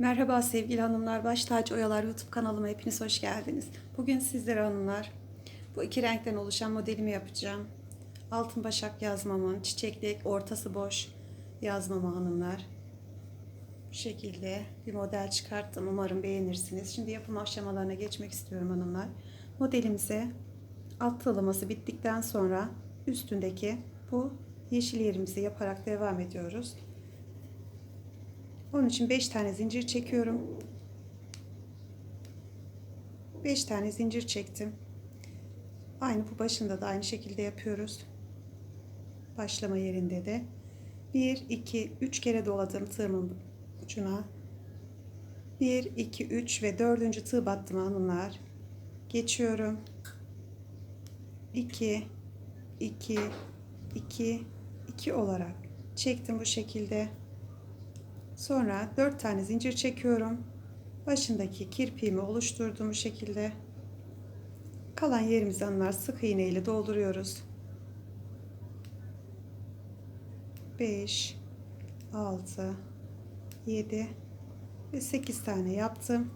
Merhaba sevgili hanımlar, Baş Tacı Oyalar YouTube kanalıma hepiniz hoş geldiniz. Bugün sizlere hanımlar bu iki renkten oluşan modelimi yapacağım. Altın başak yazmamın, çiçekli ortası boş yazmamı hanımlar. Bu şekilde bir model çıkarttım. Umarım beğenirsiniz. Şimdi yapım aşamalarına geçmek istiyorum hanımlar. Modelimize alt tığlaması bittikten sonra üstündeki bu yeşil yerimizi yaparak devam ediyoruz. Onun için 5 tane zincir çekiyorum. 5 tane zincir çektim. Aynı bu başında da aynı şekilde yapıyoruz. Başlama yerinde de 1 2 3 kere doladım tığımın ucuna. 1 2 3 ve 4. tığ battım hanımlar. Geçiyorum. 2 2 2 2 olarak çektim bu şekilde. Sonra 4 tane zincir çekiyorum. Başındaki kirpiğimi oluşturduğum şekilde. Kalan yerimizi hanımlar sık iğne ile dolduruyoruz. 5 6 7 ve 8 tane yaptım.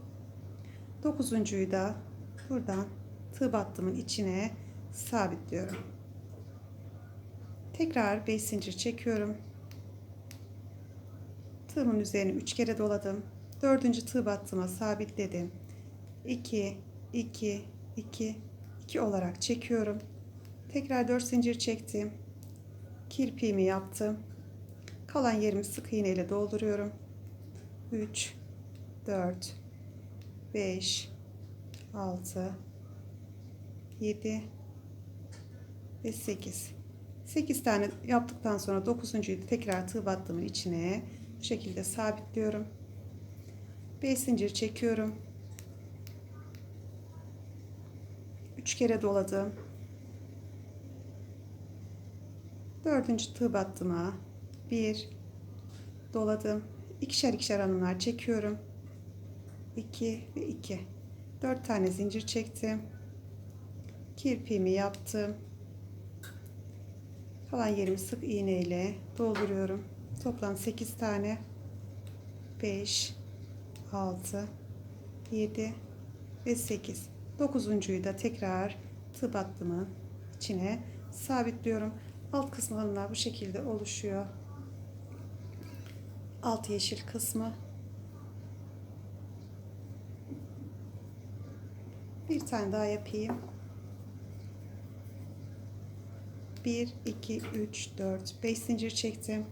9.'yu da buradan tığ battımın içine sabitliyorum. Tekrar 5 zincir çekiyorum. Tığımın üzerine 3 kere doladım. 4. tığ battıma sabitledim. 2 2 2 2 olarak çekiyorum. Tekrar 4 zincir çektim. Kirpiğimi yaptım. Kalan yerimi sık iğne ile dolduruyorum. 3 4 5 6 7 ve 8 8 tane yaptıktan sonra 9.'yu tekrar tığ battımın içine bu şekilde sabitliyorum. 5 zincir çekiyorum. 3 kere doladım. 4. tığ battıma 1 doladım. İkişer ikişer hanımlar çekiyorum. 2 ve 2. 4 tane zincir çektim. Kirpiğimi yaptım. Kalan yerimi sık iğne ile dolduruyorum. Toplam 8 tane. 5 6 7 ve 8. 9.'yu da tekrar tığ battımın içine sabitliyorum. Alt kısmı bu şekilde oluşuyor. Alt yeşil kısmı. Bir tane daha yapayım. 1 2 3 4 5 zincir çektim.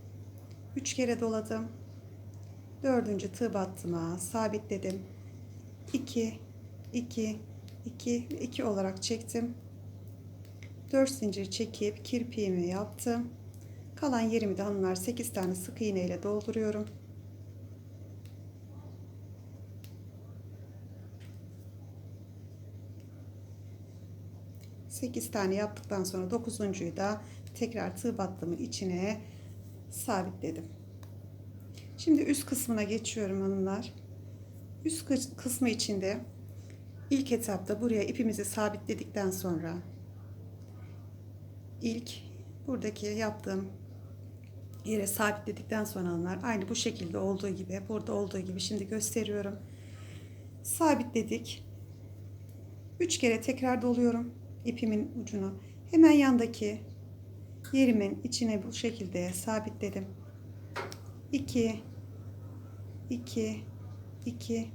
3 kere doladım. 4. tığ battıma sabitledim. 2 2 2 2 olarak çektim. 4 zincir çekip kirpiğimi yaptım. Kalan yerimi de hanımlar 8 tane sık iğne ile dolduruyorum. Sekiz tane yaptıktan sonra dokuzuncuyu da tekrar tığ battımın içine sabitledim. Şimdi üst kısmına geçiyorum hanımlar. Üst kısmı içinde ilk etapta buraya ipimizi sabitledikten sonra ilk buradaki yaptığım yere sabitledikten sonra hanımlar aynı bu şekilde olduğu gibi burada olduğu gibi şimdi gösteriyorum. Sabitledik. 3 kere tekrar doluyorum ipimin ucunu. Hemen yandaki yerimin içine bu şekilde sabitledim. 2 2 2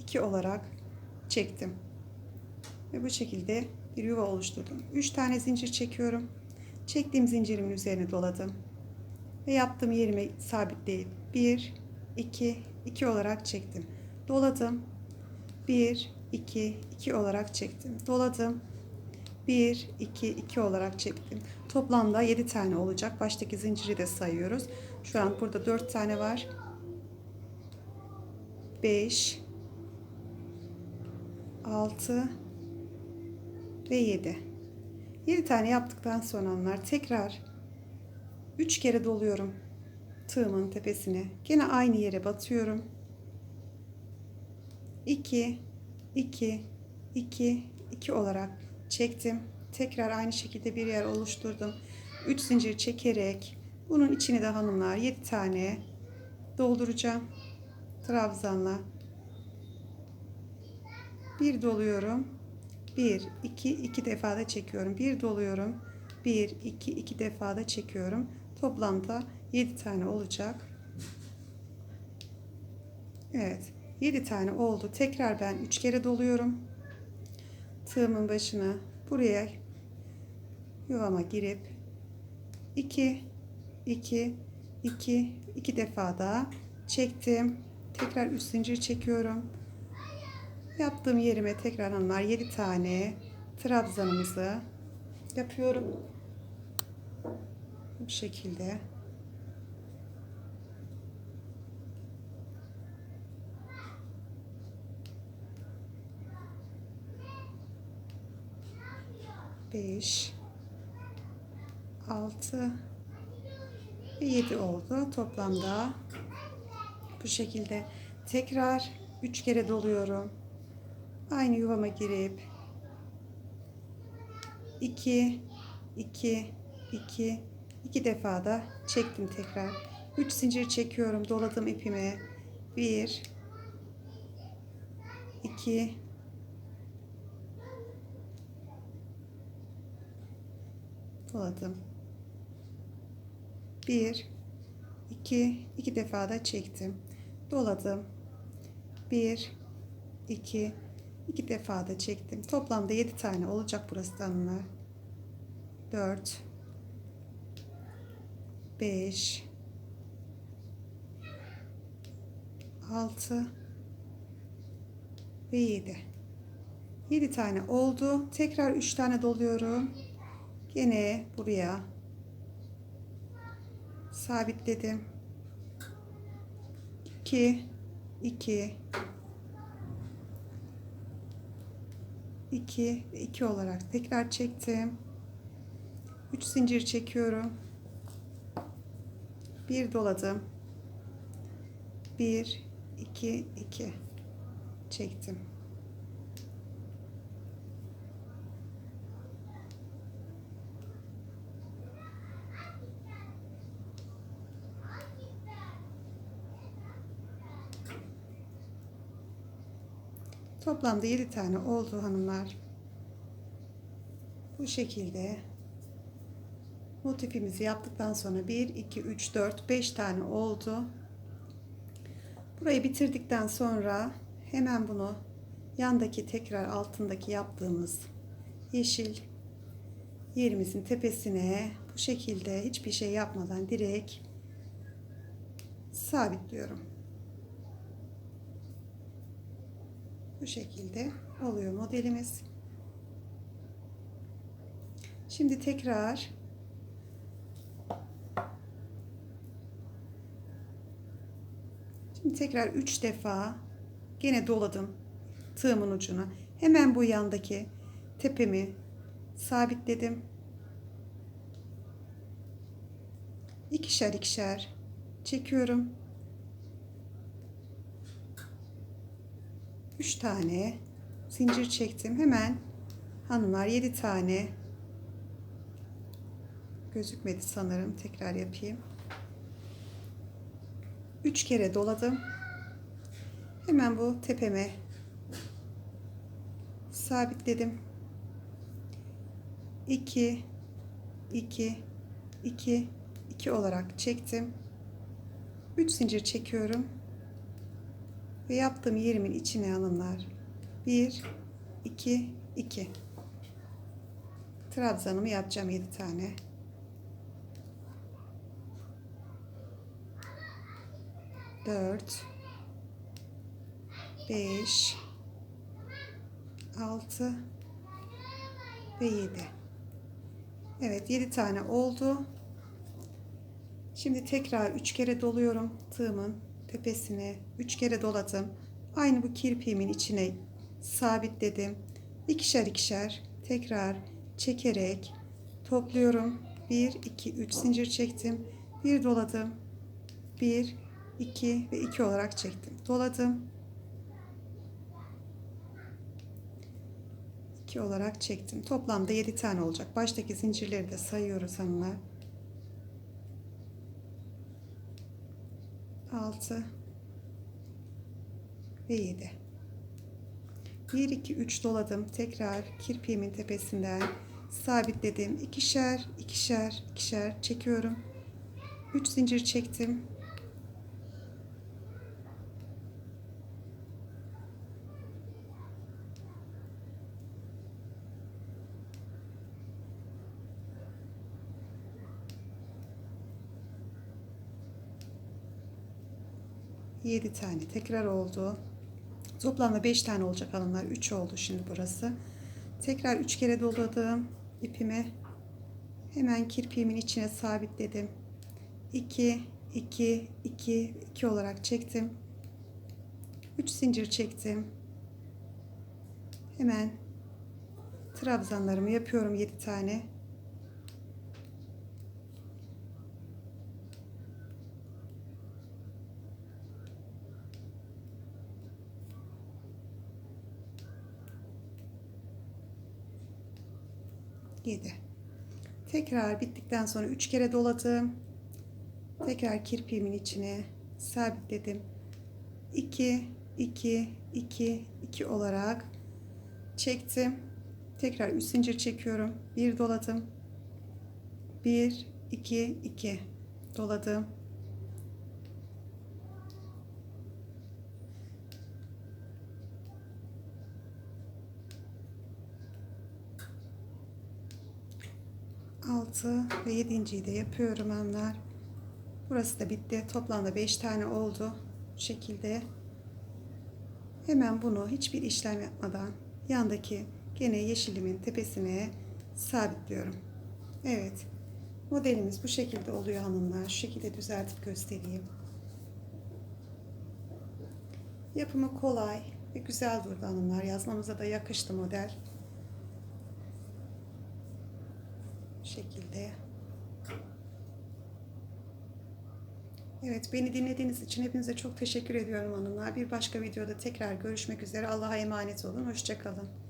2 olarak çektim. Ve bu şekilde bir yuva oluşturdum. 3 tane zincir çekiyorum. Çektiğim zincirimin üzerine doladım. Ve yaptığım yerimi sabitleyip 1 2 2 olarak çektim. Doladım. 1 2 2 olarak çektim. Doladım. 1 2 2 olarak çektim. Toplamda 7 tane olacak. Baştaki zinciri de sayıyoruz. Şu an burada 4 tane var. 5 6 ve 7. 7 tane yaptıktan sonra onlar tekrar 3 kere doluyorum tığımın tepesine. Gene aynı yere batıyorum. 2 2 2 2 olarak çektim. Tekrar aynı şekilde bir yer oluşturdum. 3 zincir çekerek bunun içine de hanımlar 7 tane dolduracağım. trabzanla bir doluyorum. Bir, iki, iki defa da çekiyorum. Bir doluyorum. Bir, iki, iki defa da çekiyorum. Toplamda 7 tane olacak. Evet. 7 tane oldu. Tekrar ben 3 kere doluyorum. Tığımın başına buraya yuvama girip 2 2 2 2 defa daha çektim. Tekrar üst zincir çekiyorum. Yaptığım yerime tekrar hanımlar 7 tane trabzanımızı yapıyorum. Bu şekilde. Beş, altı ve yedi oldu. Toplamda bu şekilde tekrar üç kere doluyorum. Aynı yuvama girip 2 2 2 2 defa da çektim tekrar. 3 zincir çekiyorum doladım ipime. 1 2 doladım. 1 2 2 defa da çektim. Doladım. 1 2 2 defa da çektim. Toplamda 7 tane olacak burası da hanımlar. 4 5 6 ve 7 7 tane oldu. Tekrar 3 tane doluyorum. Gene buraya sabitledim. 2 2 2 ve 2 olarak tekrar çektim. 3 zincir çekiyorum. Bir doladım. 1 2 2 çektim. Toplamda 7 tane oldu hanımlar. Bu şekilde motifimizi yaptıktan sonra 1, 2, 3, 4, 5 tane oldu. Burayı bitirdikten sonra hemen bunu yandaki tekrar altındaki yaptığımız yeşil yerimizin tepesine bu şekilde hiçbir şey yapmadan direkt sabitliyorum. Bu şekilde oluyor modelimiz. Şimdi tekrar Şimdi tekrar 3 defa gene doladım tığımın ucuna. Hemen bu yandaki tepemi sabitledim. İkişer ikişer çekiyorum. 3 tane zincir çektim. Hemen hanımlar 7 tane gözükmedi sanırım. Tekrar yapayım. 3 kere doladım. Hemen bu tepeme sabitledim. 2 2 2 2 olarak çektim. 3 zincir çekiyorum. Ve yaptığım yerimin içine hanımlar 1 2 2 trabzanımı yapacağım 7 tane. Dört, beş, altı ve yedi. Evet, yedi tane oldu. Şimdi tekrar üç kere doluyorum tığımın tepesine. Üç kere doladım. Aynı bu kirpiğimin içine sabitledim. İkişer ikişer tekrar çekerek topluyorum. 1 2 3 zincir çektim. Bir doladım. 1 2 ve 2 olarak çektim. Doladım. 2 olarak çektim. Toplamda 7 tane olacak. Baştaki zincirleri de sayıyoruz hanımlar. 6 ve 7. 1, 2, 3 doladım. Tekrar kirpiğimin tepesinden sabitledim. İkişer, ikişer, ikişer çekiyorum. 3 zincir çektim. Yedi tane tekrar oldu. Toplamda 5 tane olacak hanımlar. 3 oldu şimdi burası. Tekrar 3 kere doladım ipimi. Hemen kirpiğimin içine sabitledim. 2 2 2 2 olarak çektim. 3 zincir çektim. Hemen trabzanlarımı yapıyorum 7 tane. Yedi. Tekrar bittikten sonra üç kere doladım. Tekrar kirpiğimin içine sabitledim. 2 2 2 2 olarak çektim. Tekrar 3 zincir çekiyorum. Bir doladım. 1 2 2 doladım. Altı ve yedinciyi de yapıyorum hanımlar. Burası da bitti. Toplamda 5 tane oldu. Bu şekilde. Hemen bunu hiçbir işlem yapmadan yandaki gene yeşilimin tepesine sabitliyorum. Evet. Modelimiz bu şekilde oluyor hanımlar. Şu şekilde düzeltip göstereyim. Yapımı kolay ve güzel durdu hanımlar. Yazmamıza da yakıştı model. Bu şekilde. Evet beni dinlediğiniz için hepinize çok teşekkür ediyorum hanımlar. Bir başka videoda tekrar görüşmek üzere. Allah'a emanet olun. Hoşçakalın.